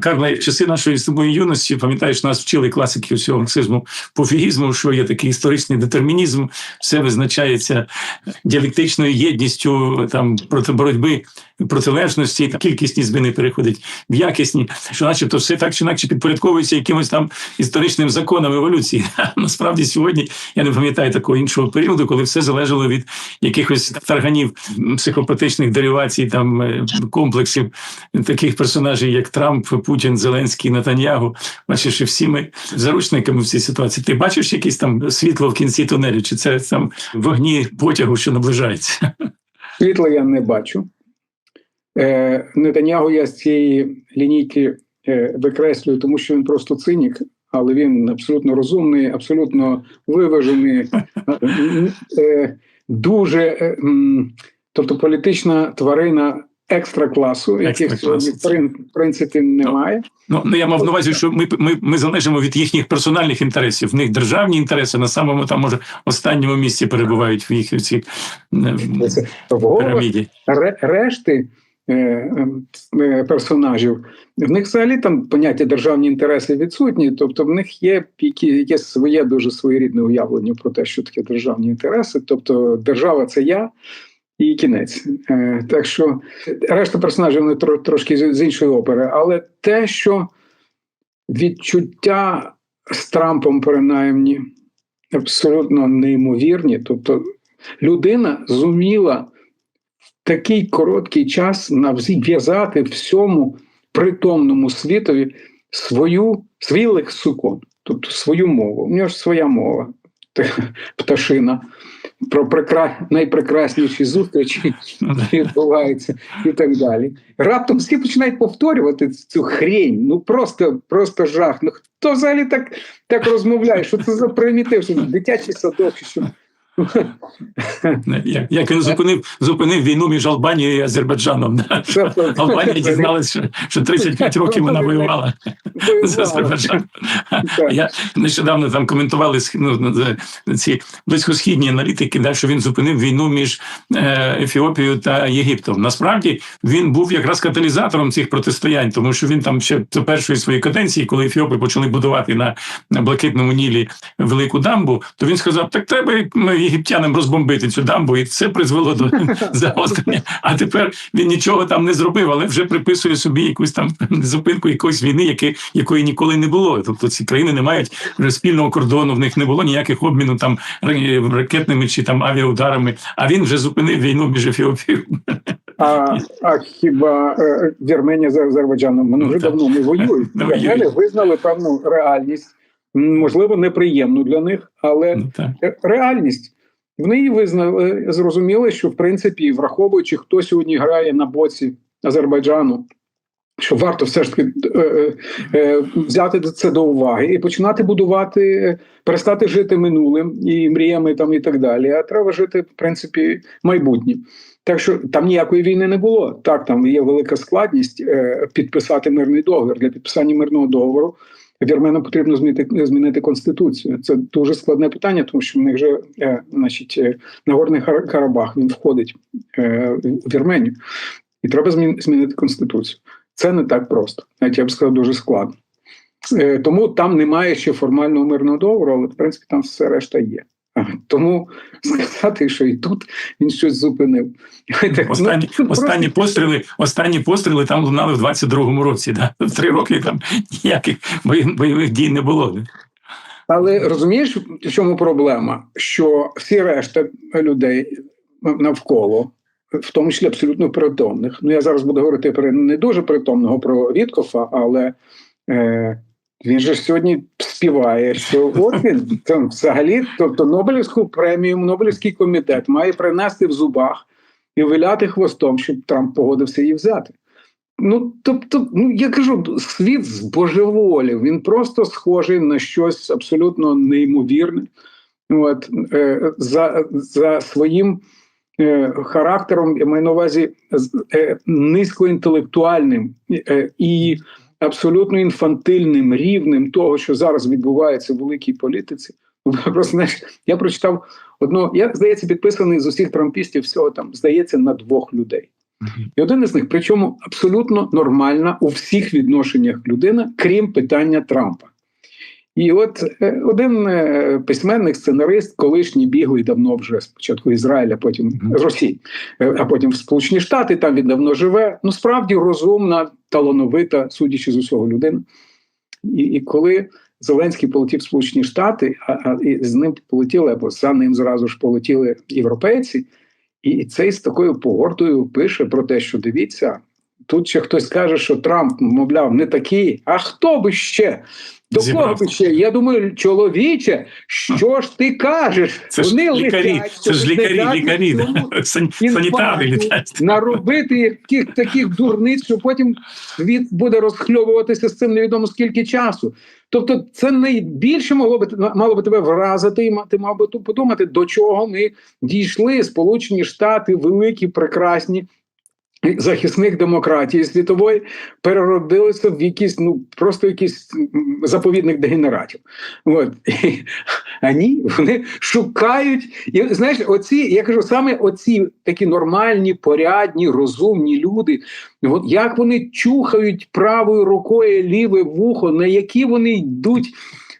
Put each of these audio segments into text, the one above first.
Карла, часи нашої тобою юності, пам'ятаєш, нас вчили класики всього марксизму, пофігізму, що є такий історичний детермінізм, все визначається діалектичною єдністю там проти боротьби протилежності, там, кількісні зміни переходять в якісні, що, начебто, все так чи інакше підпорядковується якимось там історичним законам еволюції. Насправді сьогодні я не пам'ятаю такого іншого періоду, коли все залежало від якихось тарганів психопатичних деривацій, там е, комплексів таких персонажів, як Трамп, Путін, Зеленський, Натаньягу. Бачиш, і всі ми заручниками в цій ситуації. Ти бачиш якесь там світло в кінці тунелю? Чи це там вогні потягу, що наближається? Світла я не бачу. Е, Нетанягу я з цієї лінійки е, викреслюю, тому що він просто цинік, але він абсолютно розумний, абсолютно виважений, е, дуже, е, тобто політична тварина екстра класу, яких сьогодні в принципі немає. Ну, ну я мав на увазі, що ми, ми, ми залежимо від їхніх персональних інтересів. В них державні інтереси на самому там може останньому місці перебувають в їх цій в піраміді. Решти е, е, персонажів, в них взагалі там поняття державні інтереси відсутні, тобто в них є є своє дуже своєрідне уявлення про те, що таке державні інтереси. Тобто держава це я. І кінець. Е, так що решта персонажів вони тро, трошки з іншої опери. Але те, що відчуття з Трампом, принаймні, абсолютно неймовірні. Тобто людина зуміла в такий короткий час нав'язати всьому притомному світові свою свій лексикон, тобто свою мову. У нього ж своя мова, пташина. Про прекра... найпрекрасніші зустрічі Ну, відбуваються і так далі. Раптом всі починають повторювати цю хрень. Ну просто, просто жах. Ну хто взагалі так, так розмовляє? Що це за примітив? Що дитячий садок? Що? Як, як він зупинив, зупинив війну між Албанією і Азербайджаном. да. Це- Албанія дізналася, що, що 35 років вона воювала з Азербайджаном. Я нещодавно там коментували ну, ці близькосхідні аналітики, да, що він зупинив війну між е, Ефіопією та Єгиптом. Насправді він був якраз каталізатором цих протистоянь, тому що він там ще до першої своєї каденції, коли Ефіопи почали будувати на, блакитному нілі велику дамбу, то він сказав: так треба м, єгиптянам розбомбити цю дамбу, і це призвело до загострення. А тепер він нічого там не зробив, але вже приписує собі якусь там зупинку якоїсь війни, яки, якої ніколи не було. Тобто ці країни не мають вже спільного кордону, в них не було ніяких обміну там ра- ракетними чи там авіаударами. А він вже зупинив війну між Ефіопією. А, а хіба е, Вірменія з Азербайджаном вони Ну, вже давно не воюють? Вірмени визнали певну реальність, можливо, неприємну для них, але Ну. Реальність. Вони її визнали, зрозуміли, що в принципі, враховуючи, хто сьогодні грає на боці Азербайджану, що варто все ж таки е, е, е, взяти це до уваги і починати будувати, перестати жити минулим і мріями там і так далі. А треба жити, в принципі, майбутнім. Так що там ніякої війни не було. Так, там є велика складність е, підписати мирний договір. Для підписання мирного договору вірменам потрібно змінити, змінити конституцію. Це дуже складне питання, тому що в них вже, е, значить, е, Нагорний Кар- Карабах він входить е, в Вірменію, і треба змін, змінити конституцію. Це не так просто, навіть я б сказав, дуже складно. Тому там немає ще формального мирного договору, але в принципі там все решта є. Тому сказати, що і тут він щось зупинив. Так, ну, Останні, просто- останні постріли, останні постріли там лунали в 22-му році. Да? Три роки там ніяких бойових, дій не було. да. Але розумієш, в чому проблема? Що всі решта людей навколо, в тому числі абсолютно притомних. Ну я зараз буду говорити про не дуже притомного, про Віткофа, але е, він же сьогодні співає, що от він там взагалі, тобто Нобелівську премію, Нобелівський комітет має принести в зубах і виляти хвостом, щоб Трамп погодився її взяти. Ну, тобто, ну я кажу, світ збожеволів, він просто схожий на щось абсолютно неймовірне. От, е, за, за своїм е, характером, я маю на увазі е, низькоінтелектуальним е, і абсолютно інфантильним рівнем того, що зараз відбувається в великій політиці. Ну, Просто знаєш, я прочитав одну, я здається, підписаний з усіх трампістів всього там, здається, на двох людей. І один із них, причому абсолютно нормальна у всіх відношеннях людина, крім питання Трампа. І от е, один е, письменник, сценарист, колишній біглий давно вже спочатку Ізраїля, потім з Росії, е, а потім в Сполучені Штати, там він давно живе. Ну, справді розумна, талановита, судячи з усього людина. І, і коли Зеленський полетів в Сполучені Штати, а, а і з ним полетіли, або за ним зразу ж полетіли європейці, і, і цей з такою погортою пише про те, що дивіться, тут ще хтось каже, що Трамп, мовляв, не такий. А хто би ще? До Зібрав. кого би ще? Я думаю, чоловіче, що ж ти кажеш? Це ж Вони лікарі, летять, це ж лікарі, лікарі, да. Санітари літають. наробити яких таких дурниць, що потім світ буде розхльовуватися з цим невідомо скільки часу. Тобто, це найбільше могло би мало би тебе вразити, і ма- ти мав би подумати, до чого ми дійшли. Сполучені Штати, великі, прекрасні. Захисник демократії світової переродилися в якийсь, ну просто якийсь м, заповідник дегенератів. От а ні, вони шукають. І знаєш, оці, я кажу, саме оці такі нормальні, порядні, розумні люди. От як вони чухають правою рукою ліве вухо, на які вони йдуть.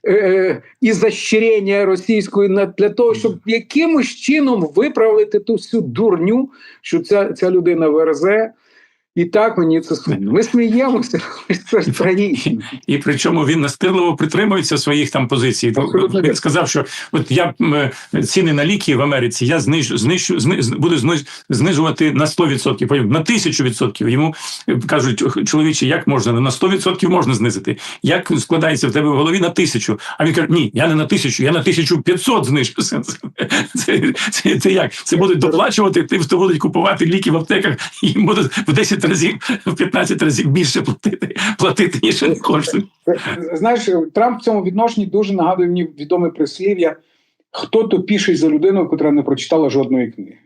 Е, І защирення російської на для того, щоб якимось чином виправити ту всю дурню, що ця, ця людина верзе. І так мені це сумно. Ми сміємося, це ж трагічно. І причому він настирливо притримується своїх там позицій. Абсолютно Він сказав, що от я ціни на ліки в Америці я знижу, знижу, зни- буду зниж- знижувати на 100%, потім на 1000%. Йому е, кажуть, чоловіче, як можна? На 100% можна знизити. Як складається в тебе в голові на 1000? А він каже, ні, я не на 1000, я на 1500 знижу. Це, це, це, це як? Це будуть доплачувати, тим, хто будуть купувати ліки в аптеках, і будуть в 10 разів, в 15 разів більше платити, платити ніж коштують. Знаєш, Трамп в цьому відношенні дуже нагадує мені відоме прислів'я: хто тупіший за людину, яка не прочитала жодної книги,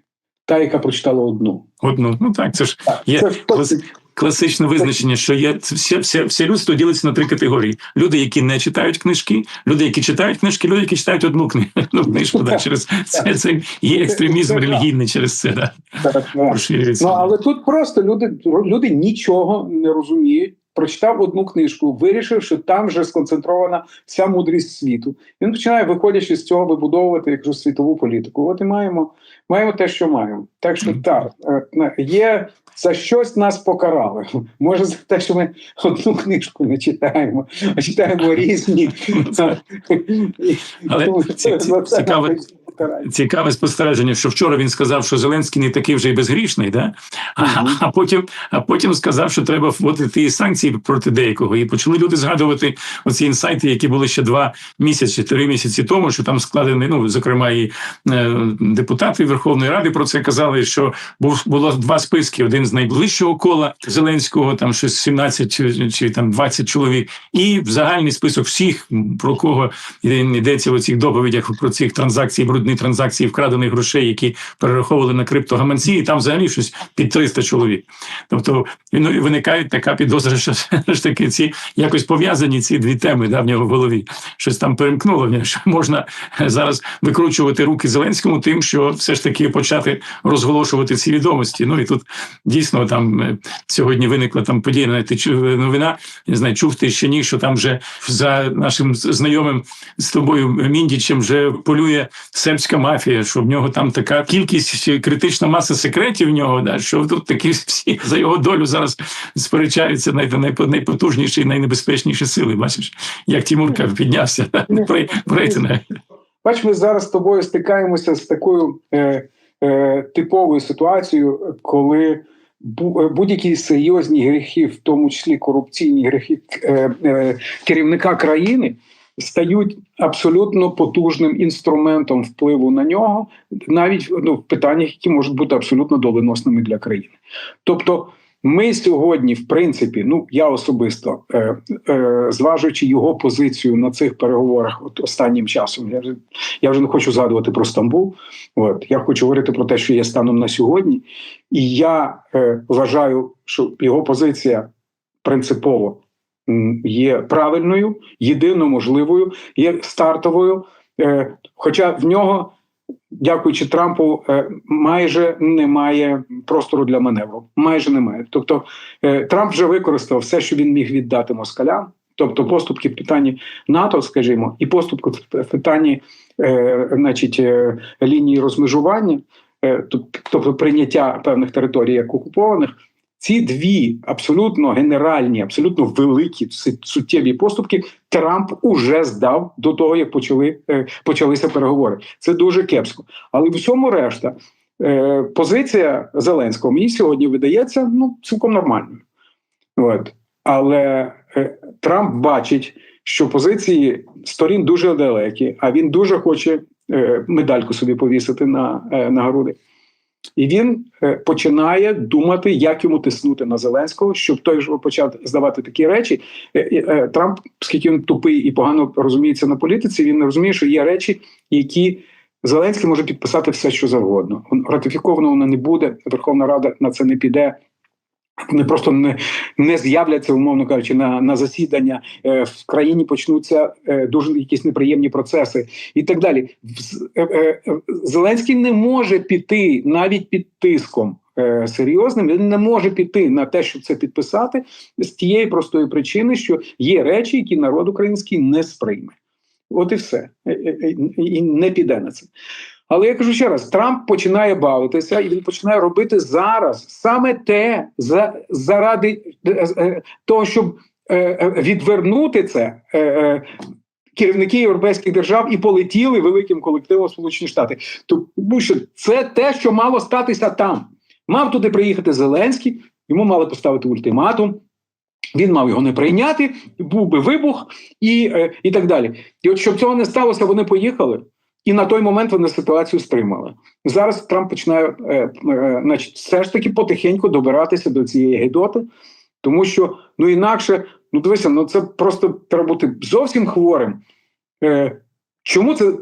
та, яка прочитала одну. Одну, ну так, це ж є Це. Класичне визначення, що є все, все, все людство ділиться на три категорії: люди, які не читають книжки, люди, які читають книжки, люди, які читають одну книгу. Ну, книжку, да, через це, це є екстремізм релігійний через це, да, Так, так. Ну але тут просто люди, люди нічого не розуміють. Прочитав одну книжку, вирішив, що там вже сконцентрована вся мудрість світу. Він починає, виходячи з цього, вибудовувати як же, світову політику. От і маємо, маємо те, що маємо. Так що так, е, на- є за щось нас покарали. Може, за те, що ми одну книжку не читаємо, а читаємо різні. Але Тому це цікаве- спостереження, що вчора він сказав, що Зеленський не такий вже й безгрішний, да? а, Мгм. а, потім, а потім сказав, що треба вводити і санкції проти деякого. І почали люди згадувати оці інсайти, які були ще два місяці, три місяці тому, що там складені, ну зокрема, і е, депутати Верховної Ради про це казали, що був було два списки: один з найближчого кола Зеленського, там щось 17 чи, чи там 20 чоловік, і загальний список всіх, про кого йдеться в цих доповідях про цих транзакцій, брудні транзакції вкрадених грошей, які перераховували на криптогаманці, і там взагалі щось під 300 чоловік. Тобто ну, виникає така підозра, що ж таки ці якось пов'язані ці дві теми да, в нього в голові. Щось там перемкнуло що можна зараз викручувати руки Зеленському тим, що все ж таки почати розголошувати ці відомості. Ну і тут дійсно там е, сьогодні виникла там подія, знаєте, новина. Не знаю, чув ти ще ні, що там вже за нашим знайомим з тобою Міндічем вже полює сербська мафія, що в нього там така кількість критична маса секретів в нього, да, що тут такі всі за його долю зараз сперечаються найпо- найпотужніші і найнебезпечніші сили. Бачиш, як Тімурка піднявся при рейтингах. Бач, ми зараз з тобою стикаємося з такою е, е, типовою ситуацією, коли е, будь-які серйозні гріхи, в тому числі корупційні гріхи е, е, керівника країни, стають абсолютно потужним інструментом впливу на нього, навіть ну, в питаннях, які можуть бути абсолютно доленосними для країни. Тобто. Ми сьогодні, в принципі, ну я особисто, е, е, зважуючи його позицію на цих переговорах, от останнім часом, я вже я вже не хочу згадувати про Стамбул. От я хочу говорити про те, що є станом на сьогодні, і я е, вважаю, що його позиція принципово є правильною, єдино можливою, є стартовою. Е, хоча в нього дякуючи Трампу, е, майже немає простору для маневру. Майже немає. Тобто е, Трамп вже використав все, що він міг віддати москалям. Тобто поступки в питанні НАТО, скажімо, і поступки в питанні значить, лінії розмежування, тобто прийняття певних територій як окупованих. Ці дві абсолютно генеральні, абсолютно великі суттєві поступки Трамп уже здав до того, як почали е, почалися переговори. Це дуже кепсько. Але в усьому решта е, позиція Зеленського мені сьогодні видається ну цілком нормальною. От. Але е, Трамп бачить, що позиції сторін дуже далекі, а він дуже хоче медальку собі повісити на, на груди. І він е, починає думати, як йому тиснути на Зеленського, щоб той ж почав здавати такі речі. Е, е, Трамп, оскільки він тупий і погано розуміється на політиці, він розуміє, що є речі, які Зеленський може підписати все, що завгодно. Ратифіковано воно не буде. Верховна Рада на це не піде. Вони просто не не з'являться, умовно кажучи, на на засідання е, в країні почнуться е, дуже якісь неприємні процеси і так далі. Е, е, Зеленський не може піти навіть під тиском е, серйозним. Він не може піти на те, щоб це підписати з тієї простої причини, що є речі, які народ український не сприйме. От і все і не піде на це. Але я кажу ще раз: Трамп починає бавитися, і він починає робити зараз саме те, за, заради е, того, щоб е, відвернути це. Е, Керівники європейських держав і полетіли великим колективом Сполучені Штати. Тому що це те, що мало статися там. Мав туди приїхати Зеленський, йому мали поставити ультиматум. Він мав його не прийняти, був би вибух і і так далі. І от щоб цього не сталося, вони поїхали. І на той момент вони ситуацію стримали. Зараз Трамп починає, е, е, значить, все ж таки потихеньку добиратися до цієї гідоти, тому що ну інакше, ну дивися, ну це просто треба бути зовсім хворим. Е, Чому це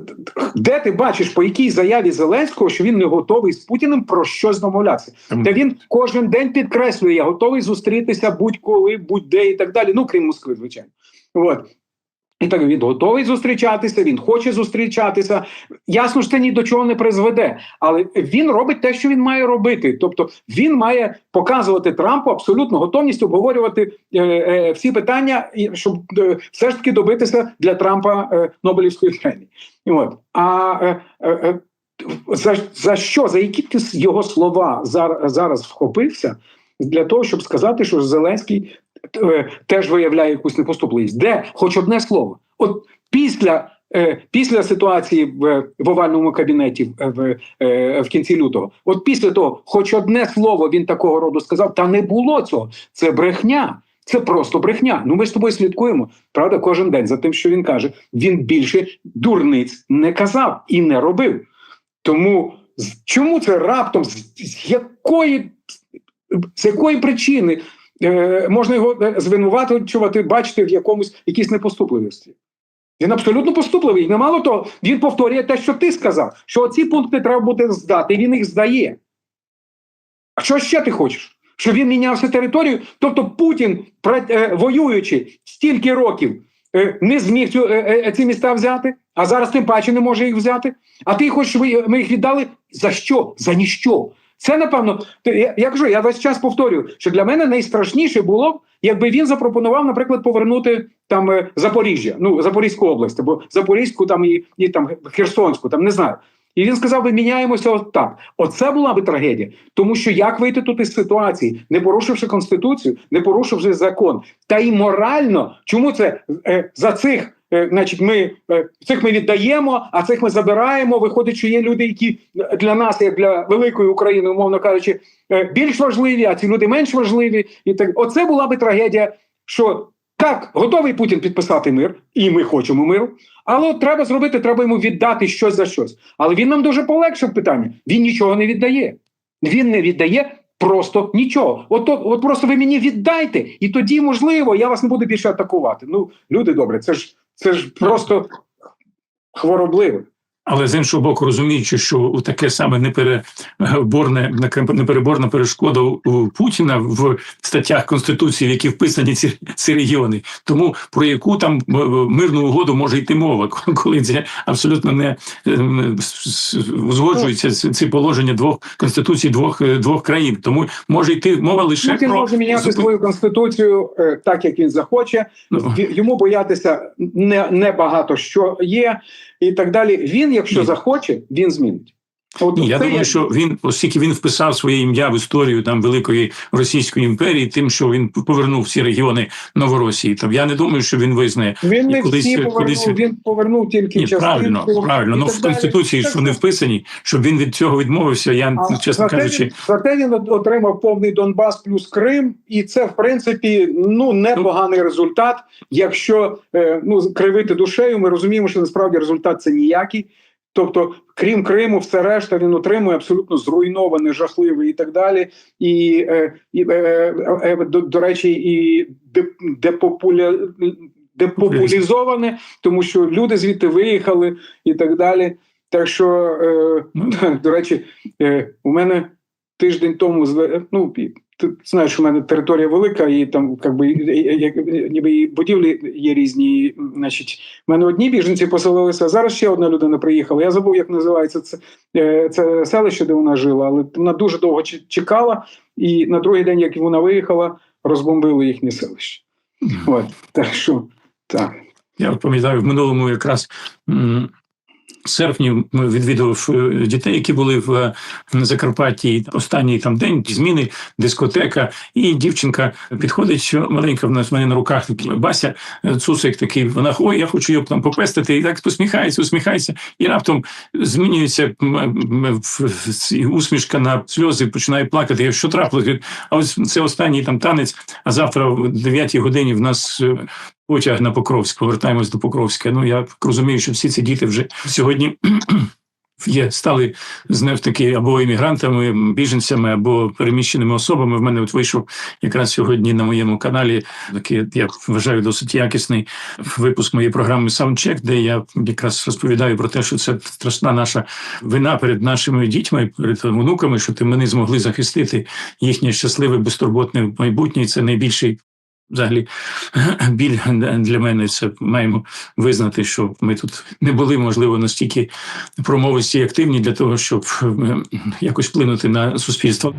де ти бачиш по якій заяві Зеленського, що він не готовий з Путіним про щось домовлятися? Та він кожен день підкреслює, я готовий зустрітися будь-коли, будь-де і так далі. Ну крім Москви, звичайно. От. І так він готовий зустрічатися, він хоче зустрічатися. Ясно, що це ні до чого не призведе, але він робить те, що він має робити. Тобто він має показувати Трампу абсолютну готовність обговорювати е, е, всі питання, щоб е, все ж таки добитися для Трампа е, Нобелівської премії. От а е, е, за, за що за які ти його слова зараз, зараз вхопився для того, щоб сказати, що Зеленський Е, теж виявляє якусь непоступливість. Де хоч одне слово? От після е, після ситуації в, в овальному кабінеті в, е, в кінці лютого, от після того, хоч одне слово він такого роду сказав, та не було цього. Це брехня. Це просто брехня. Ну ми з тобою слідкуємо. Правда, кожен день за тим, що він каже. Він більше дурниць не казав і не робив. Тому чому це раптом з якої з якої причини е, можна його е, звинувачувати, бачити в якомусь якійсь непоступливості. Він абсолютно поступливий. Не мало того, він повторює те, що ти сказав, що ці пункти треба буде здати, і він їх здає. А що ще ти хочеш? Щоб він мінявся територію? Тобто Путін, е, воюючи стільки років, е, не зміг цю, е, ці міста взяти, а зараз тим паче не може їх взяти. А ти хочеш, щоб ми їх віддали? За що? За ніщо. Це напевно, я, я кажу, я весь час повторюю, що для мене найстрашніше було б, якби він запропонував, наприклад, повернути там е, Запоріжжя, ну Запорізьку область, або Запорізьку, там і, і там Херсонську, там не знаю. І він сказав: би міняємося отак. Оце була би трагедія, тому що як вийти тут із ситуації, не порушивши конституцію, не порушивши закон, та й морально, чому це е, за цих значить, ми е, цих ми віддаємо, а цих ми забираємо. Виходить, що є люди, які для нас, як для великої України, умовно кажучи, е, більш важливі, а ці люди менш важливі. І так оце була би трагедія, що так, готовий Путін підписати мир, і ми хочемо миру. Але от треба зробити, треба йому віддати щось за щось. Але він нам дуже полегшив питання. Він нічого не віддає. Він не віддає. Просто нічого. От, от от просто ви мені віддайте, і тоді, можливо, я вас не буду більше атакувати. Ну, люди добре, це ж це ж просто хворобливе. Але з іншого боку, розуміючи, що таке саме непереборне непереборна перешкода у Путіна в статтях конституції, в які вписані ці, ці регіони. Тому про яку там е, мирну угоду може йти мова, коли це абсолютно не е, узгоджуються ці- положення двох конституцій двох е, двох країн. Тому може йти мова лише Путін про може міняти зупин- свою конституцію так, як він захоче. Ну, Йому боятися не, не багато що є, і так далі. Він, якщо Ні. захоче, він змінить. От Ні, я думаю, є- що він, оскільки він вписав своє ім'я в історію там великої російської імперії, тим, що він повернув всі регіони Новоросії. Там я не думаю, що він визнає він не колись- всі повернув, колись- він повернув тільки Ні, частинку. правильно, правильно. Ну в конституції, Так що не вписані, щоб він від цього відмовився. Я А чесно зате кажучи, він, зате він отримав повний Донбас плюс Крим, і це в принципі ну непоганий результат. Якщо е, ну кривити душею, ми розуміємо, що насправді результат це ніякий. Тобто, крім Криму, все решта він отримує абсолютно зруйноване, жахливе і так далі. І, е, і е, е, до, до речі, і деп- депопуля, депопулізоване, тому що люди звідти виїхали і так далі. Так що, до речі, у мене тиждень тому ну, ти знаєш, в мене територія велика, і там як- ніби і будівлі є різні. Значить, в мене одні біженці поселилися, а зараз ще одна людина приїхала. Я забув, як називається це, е, це селище, де вона жила, але вона дуже довго чекала, і на другий день, як вона виїхала, розбомбили їхнє селище. От, так що так. Я пам'ятаю, в минулому якраз серпні відвідував е, дітей, які були в е, Закарпатті. Останній там день зміни, дискотека, і дівчинка підходить, що маленька в нас в мене на руках Бася, е, цусик такий. Вона ой, я хочу його там попестити, і так посміхається, усміхається, і раптом змінюється усмішка на сльози, починає плакати. Я що трапилось? А ось це останній там танець. А завтра в 9 годині в нас потяг на Покровськ, повертаємось до Покровська. Ну я розумію, що всі ці діти вже сьогодні. Є стали знов таки або іммігрантами, біженцями, або переміщеними особами. В мене от вийшов якраз сьогодні на моєму каналі такий, я вважаю, досить якісний випуск моєї програми Soundcheck, де я якраз розповідаю про те, що це страшна наша вина перед нашими дітьми, перед онуками, що ти не змогли захистити їхнє щасливе, безтурботне майбутнє. Це найбільший взагалі біль для мене. Це маємо визнати, що ми тут не були, можливо, настільки промовисті і активні для того, щоб якось вплинути на суспільство.